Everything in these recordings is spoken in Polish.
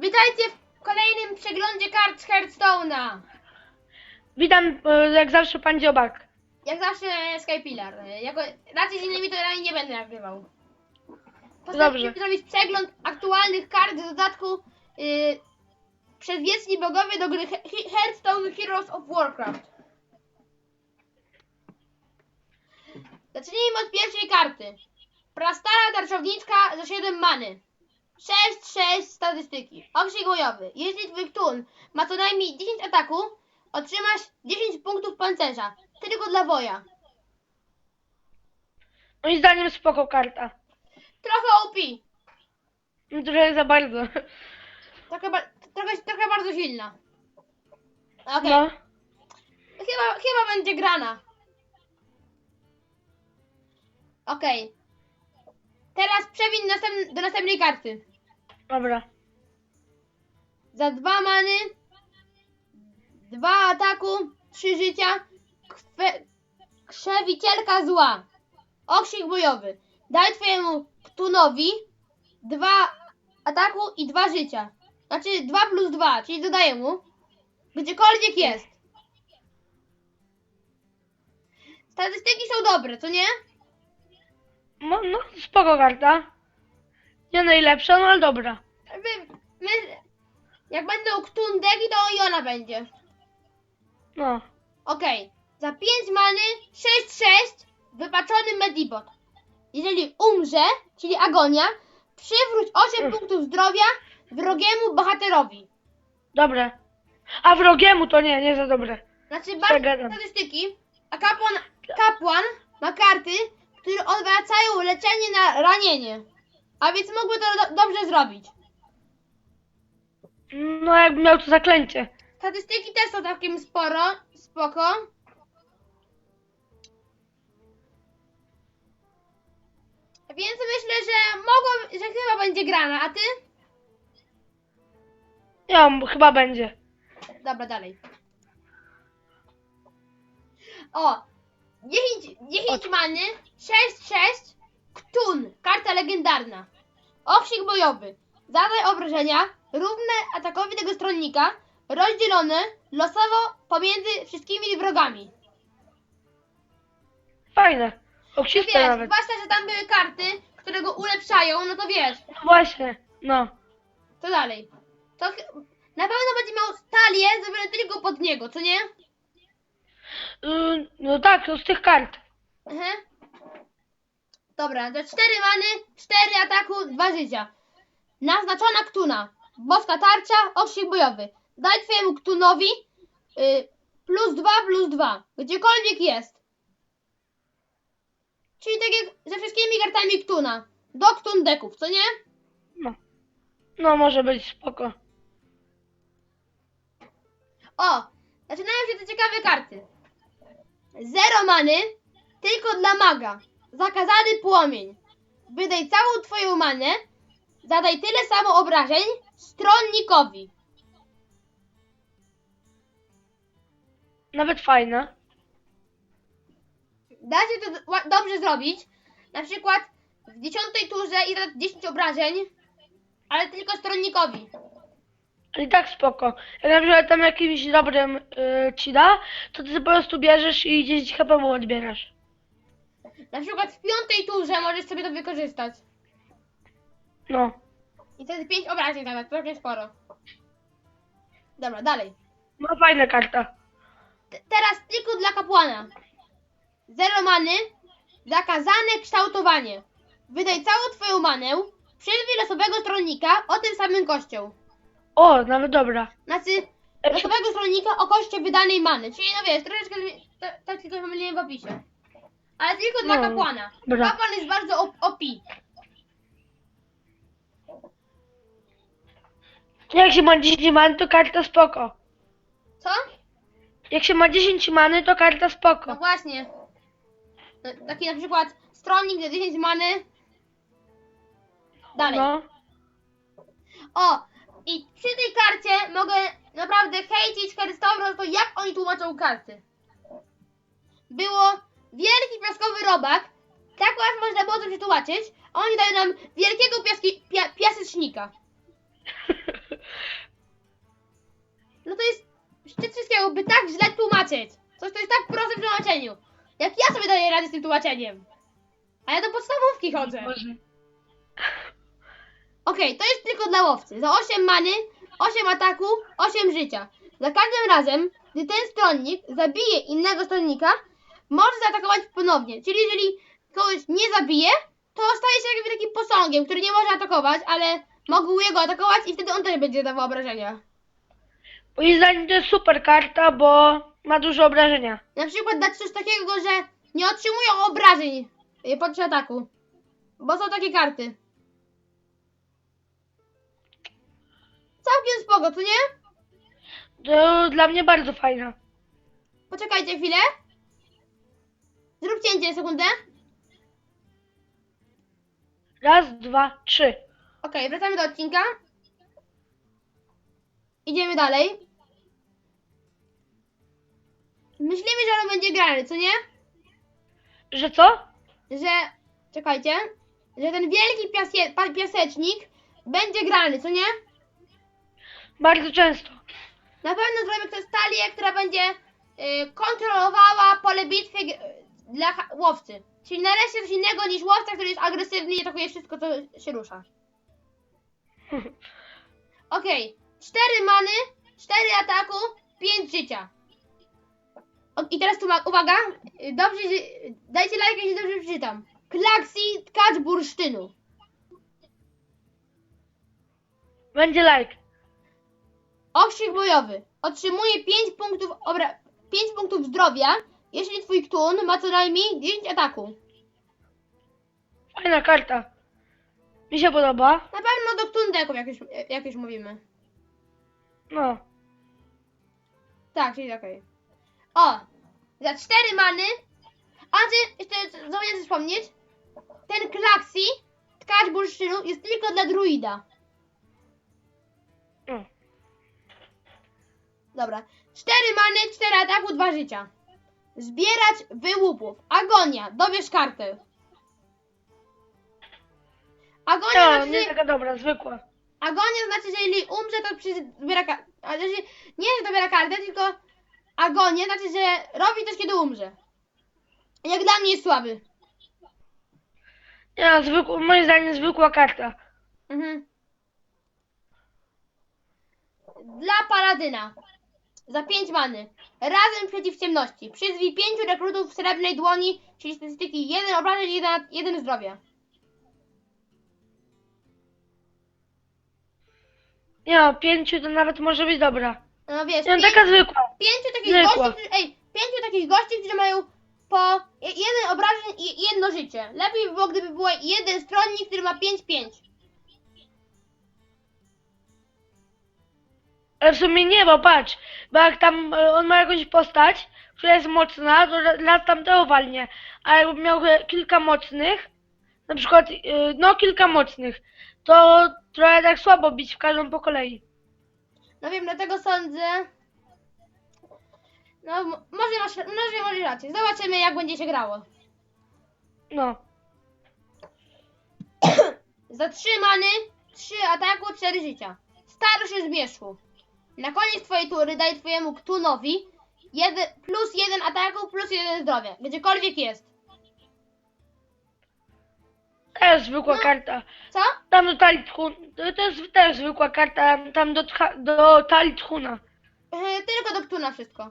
Witajcie w kolejnym przeglądzie kart z Hearthstone'a. Witam e, jak zawsze pan Dziobak. Jak zawsze Skypilar. Jako, raczej z innymi to raczej nie będę nagrywał. Postanowiłem Dobrze. zrobić przegląd aktualnych kart w dodatku yy, Przedwieczni bogowie do gry He- He- Hearthstone Heroes of Warcraft. Zacznijmy od pierwszej karty. Prastara tarczowniczka za 7 many. 6-6 statystyki. Okrzyk bojowy. Jeśli twój ktun ma co najmniej 10 ataku, otrzymasz 10 punktów pancerza. Tylko dla woja. Moim zdaniem spoko karta. Trochę OP. No, Trochę za bardzo. Trochę, ba- trochę, trochę bardzo silna. Okej. No. Chyba, chyba będzie grana. Okej. Teraz przewin następ, do następnej karty. Dobra. Za dwa many, dwa ataku, trzy życia, kwe, krzewicielka zła. Okrzyk bojowy. Daj twojemu Ktunowi dwa ataku i dwa życia. Znaczy dwa plus dwa, czyli dodaję mu. Gdziekolwiek jest. Statystyki są dobre, co nie? No, no spoko karta. Nie najlepsza, no ale dobra. Jak będą Ktun deki, to i ona będzie. No. Okej. Za 5 many 6-6 wypaczony Medibot. Jeżeli umrze, czyli agonia, przywróć 8 Ech. punktów zdrowia wrogiemu bohaterowi. Dobre. A wrogiemu to nie, nie za dobre. Znaczy Przegadam. bardzo statystyki, a kapłan, kapłan ma karty, które odwracają leczenie na ranienie. A więc mógłby to do, dobrze zrobić. No jakby miał to zaklęcie. Statystyki też są całkiem sporo, spoko. Więc myślę, że mogą, że chyba będzie grana, a ty? Ja chyba będzie. Dobra, dalej. O! 10, 10 many, 6-6, Ktun, karta legendarna. Okrzyk bojowy. Zadaj obrażenia równe atakowi tego stronnika, rozdzielone losowo pomiędzy wszystkimi wrogami. Fajne. Oksiste wiesz, nawet. zwłaszcza, że tam były karty, które go ulepszają, no to wiesz, No właśnie. No. to dalej. To ch- na pewno będzie miał talię zrobione tylko pod niego, co nie? Y, no tak, to z tych kart. Mhm. Dobra, to 4 many, 4 ataku, 2 życia. Naznaczona ktuna. Boska tarcza, okrzyk bojowy. Daj twojemu ktunowi y, plus 2 plus 2. Gdziekolwiek jest. Czyli tak jak ze wszystkimi kartami ktuna. Do ktun deków, co nie? No. No może być spoko. O! Zaczynają się te ciekawe karty. Zero many, tylko dla maga. Zakazany płomień. Wydaj całą twoją manę, zadaj tyle samo obrażeń stronnikowi. Nawet fajne. Da się to ła- dobrze zrobić. Na przykład w dziesiątej turze i zadać 10 obrażeń, ale tylko stronnikowi. I tak spoko. Jak na przykład tam jakimś dobrym y, ci da, to ty po prostu bierzesz i 10 HP mu odbierasz. Na przykład w piątej turze możesz sobie to wykorzystać. No. I wtedy 5 obrażeń zadać, całkiem sporo. Dobra, dalej. No fajna karta. T- teraz tylko dla kapłana. Zero many, zakazane kształtowanie. Wydaj całą twoją manę, przerwij losowego stronnika o tym samym kością. O, nawet dobra. Znaczy, losowego stronnika o koście wydanej many. Czyli no wiesz, troszeczkę tak tylko pomyliłem w opisie. Ale tylko dla No, kapłana. dobra. Kapłan jest bardzo op- OP. Jak się ma 10 many, to karta spoko. Co? Jak się ma 10 many, to karta No spoko. właśnie. No, Taki na przykład stronnik za 10 many. Dalej. No. O! I przy tej karcie mogę naprawdę hejcić Hearthstone, to jak oni tłumaczą karty. Było wielki piaskowy robak, tak łatwo można było to przetłumaczyć, a oni dają nam wielkiego piaski, pia, piasecznika. No to jest szczyt wszystkiego, by tak źle tłumaczyć. Coś, to jest tak proste w tłumaczeniu. Jak ja sobie daję radę z tym tłumaczeniem? A ja do podstawówki chodzę. Boże. Okej, to jest tylko dla łowcy. Za 8 many, 8 ataku, 8 życia. Za każdym razem, gdy ten stronnik zabije innego stronnika, może zaatakować ponownie. Czyli jeżeli kogoś nie zabije, to staje się jakby takim posągiem, który nie może atakować, ale mogą jego atakować i wtedy on też będzie dawał obrażenia. Moim zdaniem to jest super karta, bo ma dużo obrażenia. Na przykład dać coś takiego, że nie otrzymują obrażeń y, podczas ataku. Bo są takie karty. Całkiem spoko, co nie? To dla mnie bardzo fajna. Poczekajcie chwilę. Zrób cięcie sekundę. Raz, dwa, trzy. Okej, wracamy do odcinka. Idziemy dalej. Myślimy, że on będzie grany, co nie? Że co? Że, czekajcie, że ten wielki piasie, piasecznik będzie grany, co nie? Bardzo często. Na pewno zrobimy ktoś talię, która będzie y, kontrolowała pole bitwy dla łowcy. Czyli nareszcie coś innego niż łowca, który jest agresywny i atakuje wszystko, co się rusza. Okej, cztery many, cztery ataku, pięć życia. O, I teraz tu ma, uwaga, y, dobrze, dajcie lajka, jeśli dobrze przeczytam. Klaksi tkacz bursztynu. Będzie like. Okrzyk bojowy. Otrzymuje 5 punktów, obra- 5 punktów zdrowia, jeśli twój ktun ma co najmniej 10 ataku. Fajna karta. Mi się podoba. Na pewno do ktundeków, jak już, jak już mówimy. No. Tak, czyli okej. O! Za 4 many. A ty, jeszcze zapomniałem wspomnieć. Ten klaksi, tkacz bursztynu, jest tylko dla druida. no. Dobra. 4 many, 4 ataku, 2 życia. Zbierać wyłupów. Agonia. Dobierz kartę. Agonia To znaczy, nie że... taka dobra, zwykła. Agonia znaczy, że jeżeli umrze, to przy- zbiera kartę. Znaczy, nie, że dobiera kartę, tylko agonia znaczy, że robi coś, kiedy umrze. Jak dla mnie jest słaby. Nie, zwykła, moim zdaniem zwykła karta. Mhm. Dla paladyna. Za 5 many. Razem przeciw ciemności. Przyzwij 5 rekrutów w srebrnej dłoni, czyli statystyki 1 obrażeń, 1, 1 zdrowia. Nie no, pięciu to nawet może być dobra. No wiesz, Nie, no, taka zwykła. pięciu takich zwykła. gości, którzy, ej, pięciu takich gości, którzy mają po je- jeden obrażeń i jedno życie. Lepiej by było, gdyby było jeden stronnik, który ma 5-5. Ale w sumie nie, bo patrz, bo jak tam e, on ma jakąś postać, która jest mocna, to ra- raz tam to walnie. A jakby miał e, kilka mocnych, na przykład, e, no kilka mocnych, to trochę tak słabo bić w każdą po kolei. No wiem, dlatego sądzę. No, może masz, może masz rację. Zobaczymy, jak będzie się grało. No. Zatrzymany, 3 ataku, 4 życia. Staro się zmierzchu. Na koniec twojej tury daj twojemu ktunowi jeden, plus 1 ataku, plus 1 zdrowia. Gdziekolwiek jest. To jest zwykła No. karta. Co? Tam do talitchuna, to, to jest też zwykła karta, tam do, tcha- do talitchuna. Yy, tylko do ktuna wszystko.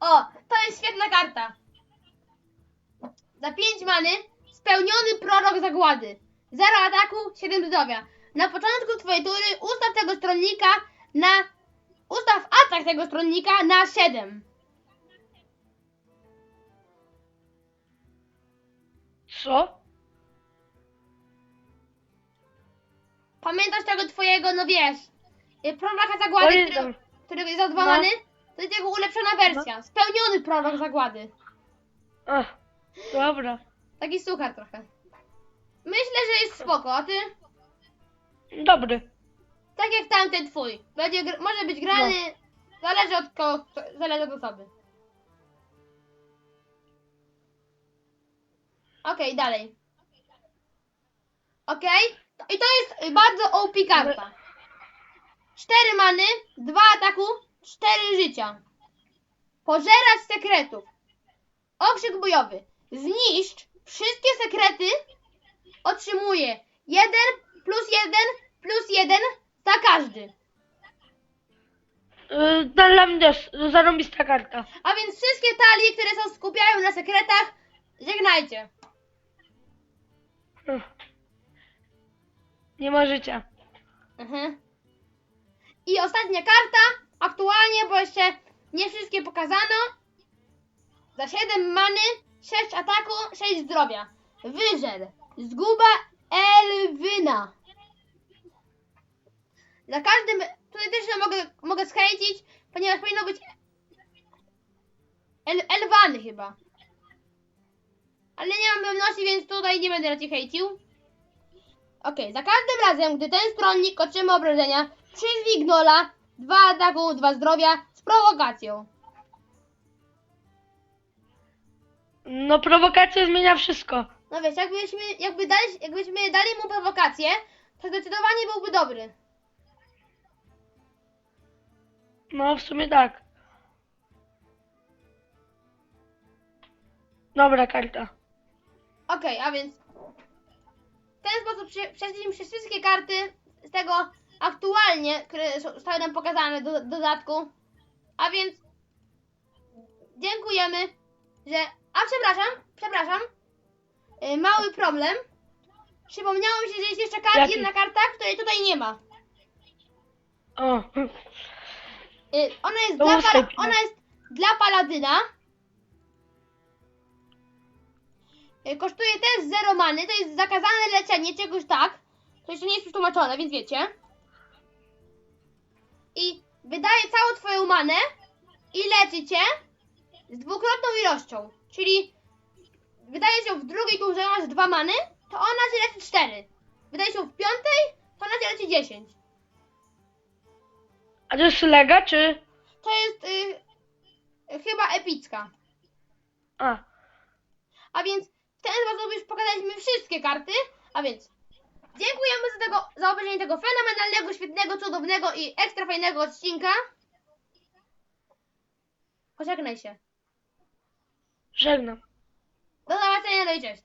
O, to jest świetna karta. Za 5 many spełniony prorok zagłady. 0 ataku, 7 zdrowia. Na początku twojej tury ustaw tego stronnika na... Ustaw atak tego stronnika na 7. Co? Pamiętasz tego twojego, no wiesz, y, proroka zagłady, Pamiętam. który, którego jest dwa No. To jest jego ulepszona wersja. Spełniony prorok zagłady. Ach, dobra. Taki suchar trochę. Myślę, że jest spoko, a ty? Dobry. Tak jak tamten twój. Będzie, gr- może być grany, zależy od kogo, zależy od osoby. Okej, dalej. Okej? I to jest bardzo OP karta. 4 many, 2 ataku, 4 życia. Pożerać sekretów. Okrzyk bojowy. Zniszcz wszystkie sekrety. Otrzymuje 1 plus 1 plus 1 za każdy. Yy, dla mnie też zarąbista karta. A więc wszystkie talie, które są skupiają na sekretach, żegnajcie. Hm. Nie ma życia. Mhm. I ostatnia karta, aktualnie, bo jeszcze nie wszystkie pokazano. Za 7 many, 6 ataku, 6 zdrowia. Wyżer. Zguba Elwyna. Za każdym, tutaj też nie mogę, mogę schejcić, ponieważ powinno być El, Elwany chyba. Ale nie mam pewności, więc tutaj nie będę raczej hejcił. Okej, za każdym razem, gdy ten stronnik otrzyma obrażenia, przyzwij gnola, dwa ataku, dwa zdrowia z prowokacją. No prowokacja zmienia wszystko. No wiesz, jakbyśmy, jakby dali, jakbyśmy dali mu prowokację, to zdecydowanie byłby dobry. No w sumie tak. Dobra karta. Okej, a więc w ten sposób prze- przeszliśmy przez wszystkie karty z tego aktualnie, które są- zostały nam pokazane do do dodatku. A więc dziękujemy, że... A przepraszam, przepraszam. Y, mały problem. Przypomniało mi się, że jest jeszcze kar- Jaki? jedna karta, której tutaj nie ma. O. Y, ona jest To dla, pala- ona jest dla paladyna. Kosztuje też 0 many, to jest zakazane leczenie, czegoś tak. To jeszcze nie jest przetłumaczone, więc wiecie. I wydaje całą twoją manę i leczy cię z dwukrotną ilością. Czyli wydaje się w drugiej turze, masz 2 many, to ona cię leczy 4. Wydaje się w piątej, to ona cię leczy 10. A to jest lega czy. To jest y, chyba epicka. A. A więc ten sposób już pokazaliśmy wszystkie karty. A więc dziękujemy za, tego, za obejrzenie tego fenomenalnego, świetnego, cudownego i ekstra fajnego odcinka. Pożegnaj się. Żegnam. Do zobaczenia, no i cześć.